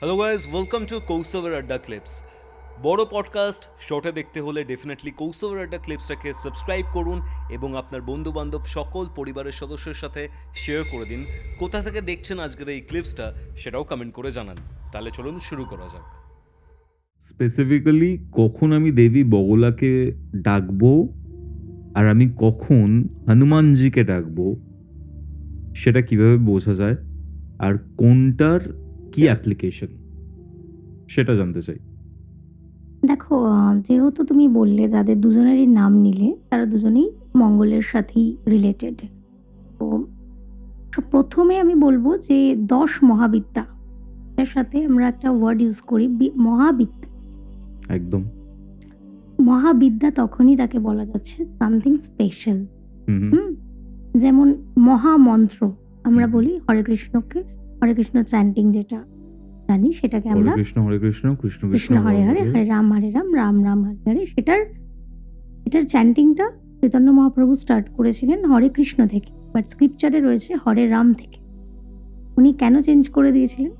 Hello guys welcome to কৌস্তবের আড্ডা clips বড় পডকাস্ট শর্টে দেখতে হলে ডেফিনেটলি কৌস্তবের আড্ডা ক্লিপসটাকে সাবস্ক্রাইব করুন এবং আপনার বন্ধু বান্ধব সকল পরিবারের সদস্যের সাথে শেয়ার করে দিন। কোথা থেকে দেখছেন আজকের এই ক্লিপসটা সেটাও কমেন্ট করে জানান। তাহলে চলুন শুরু করা যাক। স্পেসিফিক্যালি কখন আমি দেবী বগলাকে ডাকবো আর আমি কখন হনুমানজিকে ডাকবো, সেটা কীভাবে বোঝা যায়? আর কোনটার কি অ্যাপ্লিকেশন সেটা জানতে চাই। দেখো যেহেতু তুমি বললে যাদের দুজনেরই নাম নিলে তারা দুজনেই মঙ্গলের সাথেই রিলেটেড তো প্রথমে আমি বলব যে দশ মহাবিদ্যা এর সাথে আমরা একটা ওয়ার্ড ইউজ করি মহাবিদ্যা। একদম। মহাবিদ্যা তখনই তাকে বলা যাচ্ছে সামথিং স্পেশাল হুম যেমন মহামন্ত্র আমরা বলি হরে কৃষ্ণকে হরে কৃষ্ণ চ্যান্টিং যেটা জানি সেটাকে আমরা কৃষ্ণ হরে কৃষ্ণ কৃষ্ণ কৃষ্ণ হরে হরে হরে রাম হরে রাম রাম রাম হরে হরে। সেটার এটার চ্যান্টিংটা চৈতন্য মহাপ্রভু স্টার্ট করেছিলেন হরে কৃষ্ণ থেকে। বাট স্ক্রিপচারে রয়েছে হরে রাম থেকে। উনি কেন চেঞ্জ করে দিয়েছিলেন?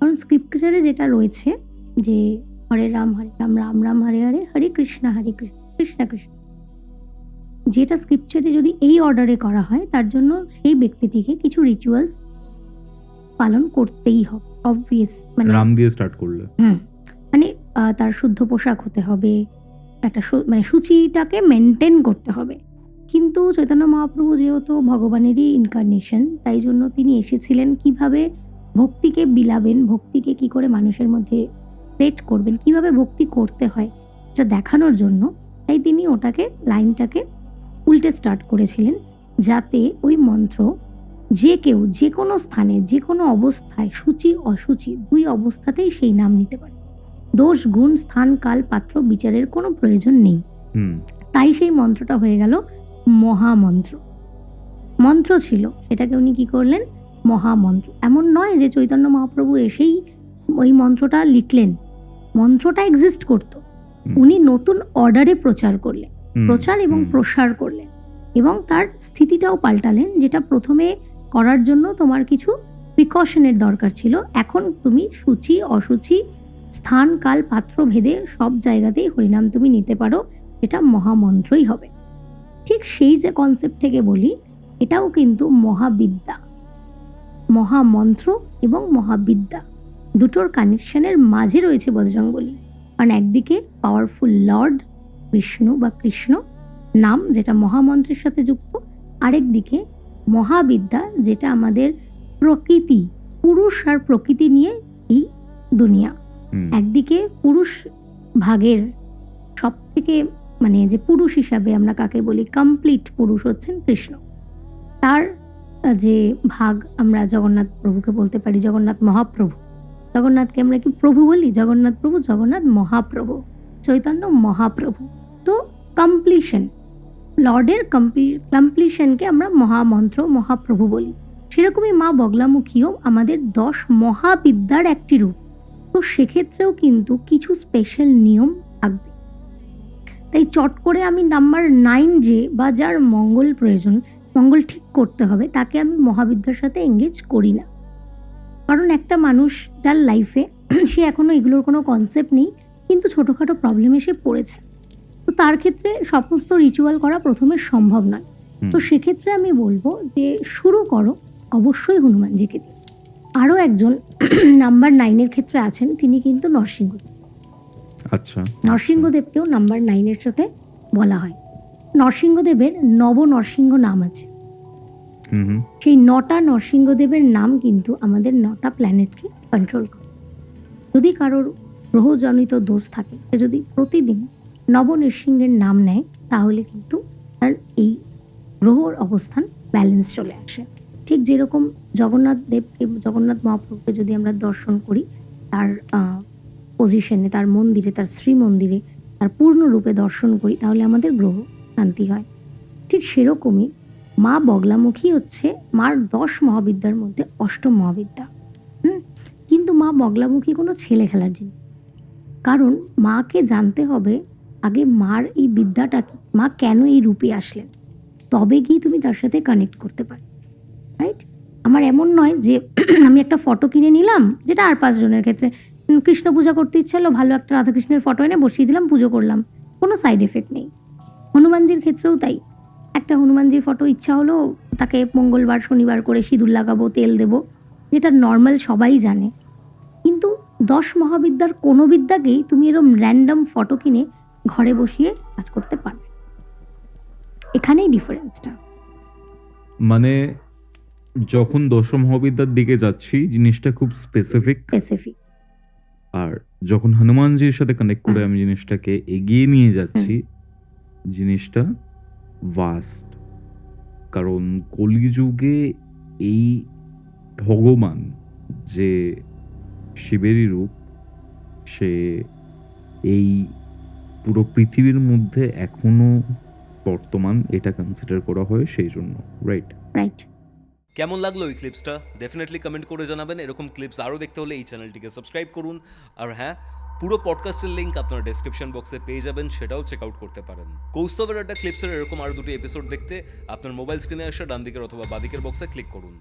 কারণ স্ক্রিপচারে যেটা রয়েছে যে হরে রাম হরে রাম রাম রাম হরে হরে হরে কৃষ্ণ হরে কৃষ্ণ কৃষ্ণ কৃষ্ণ। যেটা স্ক্রিপচারে যদি এই অর্ডারে করা হয় তার জন্য সেই ব্যক্তিটিকে কিছু রিচুয়ালস পালন করতেই হবে অবভিয়াস মানে রাম দিয়ে স্টার্ট করলে। হুম মানে তার শুদ্ধ পোশাক হতে হবে একটা মানে সূচিটাকে মেনটেন করতে হবে। কিন্তু চৈতন্য মহাপ্রভু যেহেতু ভগবানেরই ইনকারনেশন তাই জন্য তিনি এসেছিলেন কীভাবে ভক্তিকে বিলাবেন ভক্তিকে কি করে মানুষের মধ্যে ক্রিয়েট করবেন কীভাবে ভক্তি করতে হয় এটা দেখানোর জন্য তাই তিনি ওটাকে লাইনটাকে উল্টে স্টার্ট করেছিলেন যাতে ওই মন্ত্র যে কেউ যে কোনো স্থানে যে কোনো অবস্থায় সূচি অসুচি দুই অবস্থাতেই সেই নাম নিতে পারে। দোষ গুণ স্থান কাল পাত্র বিচারের কোনো প্রয়োজন নেই। তাই সেই মন্ত্রটা হয়ে গেল মহামন্ত্র। মন্ত্র ছিল সেটাকে উনি কি করলেন? মহামন্ত্র। এমন নয় যে চৈতন্য মহাপ্রভু এসেই ওই মন্ত্রটা লিখলেন। মন্ত্রটা এক্সিস্ট করত। উনি নতুন অর্ডারে প্রচার করলেন। প্রচার এবং প্রসার করলেন এবং তার স্থিতিটাও পাল্টালেন যেটা প্রথমে করার জন্য তোমার কিছু প্রিকশনের দরকার ছিল। এখন তুমি সূচি, অসুচি, স্থান, কাল, পাত্র, ভেদে সব জায়গাতেই হরিনাম তুমি নিতে পারো। এটা মহামন্ত্রই হবে। ঠিক সেই যে কনসেপ্ট থেকে বলি, এটাও কিন্তু মহাবিদ্যা। মহামন্ত্র এবং মহাবিদ্যা দুটোর কানেকশনের মাঝে রয়েছে বজরঙ্গলী কারণ একদিকে পাওয়ারফুল লর্ড বিষ্ণু বা কৃষ্ণ, নাম যেটা মহামন্ত্রের সাথে যুক্ত আরেক দিকে মহাবিদ্যা যেটা আমাদের প্রকৃতি পুরুষ আর প্রকৃতি নিয়ে এই দুনিয়া। একদিকে পুরুষ ভাগের সব থেকে মানে যে পুরুষ হিসাবে আমরা কাকে বলি কমপ্লিট পুরুষ হচ্ছেন কৃষ্ণ। তার যে ভাগ আমরা জগন্নাথ প্রভুকে বলতে পারি জগন্নাথ মহাপ্রভু। জগন্নাথকে আমরা কি প্রভু বলি? জগন্নাথ প্রভু জগন্নাথ মহাপ্রভু চৈতন্য মহাপ্রভু। তো কমপ্লিশন লর্ডের কমপ্লিশনকে আমরা মহামন্ত্র, মহাপ্রভু বলি। সেরকমই মা বগলামুখীও আমাদের দশ মহাবিদ্যার একটি রূপ। তো সেক্ষেত্রেও কিন্তু কিছু স্পেশাল নিয়ম থাকবে। তাই চট করে আমি নাম্বার নাইন যে বা যার মঙ্গল প্রয়োজন, মঙ্গল ঠিক করতে হবে, তাকে আমি মহাবিদ্যার সাথে এঙ্গেজ করি না। কারণ একটা মানুষ যার লাইফে সে এখনও এগুলোর কোনো কনসেপ্ট নেই, কিন্তু ছোটোখাটো প্রবলেমে সে পড়েছে। তো তার ক্ষেত্রে সমস্ত রিচুয়াল করা প্রথমে সম্ভব নয়। তো সেক্ষেত্রে আমি বলব যে শুরু করো অবশ্যই হনুমানজিকে দিয়ে। আরও একজন নাম্বার নাইনের ক্ষেত্রে আছেন তিনি কিন্তু নরসিংহ। আচ্ছা। নরসিংহদেবকেও নাম্বার নাইনের সাথে বলা হয়। নরসিংহদেবের নব নরসিংহ নাম আছে। সেই নটা নরসিংহদেবের নাম কিন্তু আমাদের নটা প্ল্যানেটকে কন্ট্রোল করে। যদি কারোর গ্রহজনিত দোষ থাকে যদি প্রতিদিন নব নৃসিংহের নাম নেয়, তাহলে কিন্তু তার এই গ্রহর অবস্থান ব্যালেন্স চলে আসে। ঠিক যেরকম জগন্নাথ দেবকে জগন্নাথ মহাপ্রভুকে যদি আমরা দর্শন করি, তার পজিশনে তার মন্দিরে, তার শ্রী মন্দিরে তার পূর্ণ রূপে দর্শন করি, তাহলে আমাদের গ্রহ শান্তি হয়। ঠিক সেরকমই মা বগলামুখী হচ্ছে মার দশ মহাবিদ্যার মধ্যে অষ্টম মহাবিদ্যা। হুম? কিন্তু মা বগলামুখী কোনো ছেলে খেলার জিনিস। কারণ মাকে জানতে হবে আগে মার এই বিদ্যাটা কি? মা কেন এই রূপে আসলেন? তবে গিয়ে তুমি তার সাথে কানেক্ট করতে পারো রাইট আমার এমন নয় যে আমি একটা ফটো কিনে নিলাম, যেটা আর পাঁচজনের ক্ষেত্রে। কৃষ্ণ পূজা করতে ইচ্ছা হলো, ভালো একটা রাধাকৃষ্ণের ফটো এনে বসিয়ে দিলাম, পুজো করলাম। কোনো সাইড এফেক্ট নেই। হনুমানজির ক্ষেত্রেও তাই। একটা হনুমানজির ফটো ইচ্ছা হলো, তাকে মঙ্গলবার, শনিবার করে সিঁদুর লাগাবো, তেল দেবো, যেটা নর্মাল সবাই জানে। কিন্তু দশ মহাবিদ্যার কোনো বিদ্যাকেই তুমি এরকম র্যান্ডম ফটো কিনে ঘরে বসিয়ে কাজ করতে পারবে। এখানেই ডিফারেন্সটা। মানে যখন দশম মহাবিদ্যার দিকে যাচ্ছি জিনিসটা খুব স্পেসিফিক স্পেসিফিক আর যখন হনুমানজির সাথে কানেক্ট করে আমি জিনিসটাকে এগিয়ে নিয়ে যাচ্ছি জিনিসটা ভাস্ট কারণ কলিযুগে এই ভগবান যে শিবেরই রূপ সে এই পুরো পৃথিবীর মধ্যে এখনও বর্তমান এটা কনসিডার করা হয় সেই জন্য রাইট রাইট কেমন লাগল এই ক্লিপসটা ডেফিনেটলি কমেন্ট করে জানাবেন। এরকম ক্লিপস আরও দেখতে হলে এই চ্যানেলটিকে সাবস্ক্রাইব করুন। আর হ্যাঁ পুরো পডকাস্টের লিঙ্ক আপনারা ডেসক্রিপশন বক্সে পেয়ে যাবেন সেটাও চেক আউট করতে পারেন। কৌস্তবের একটা ক্লিপসের এরকম আরও দুটি এপিসোড দেখতে আপনার মোবাইল স্ক্রিনে আসা ডান দিকের অথবা বাদিকের বক্সে ক্লিক করুন।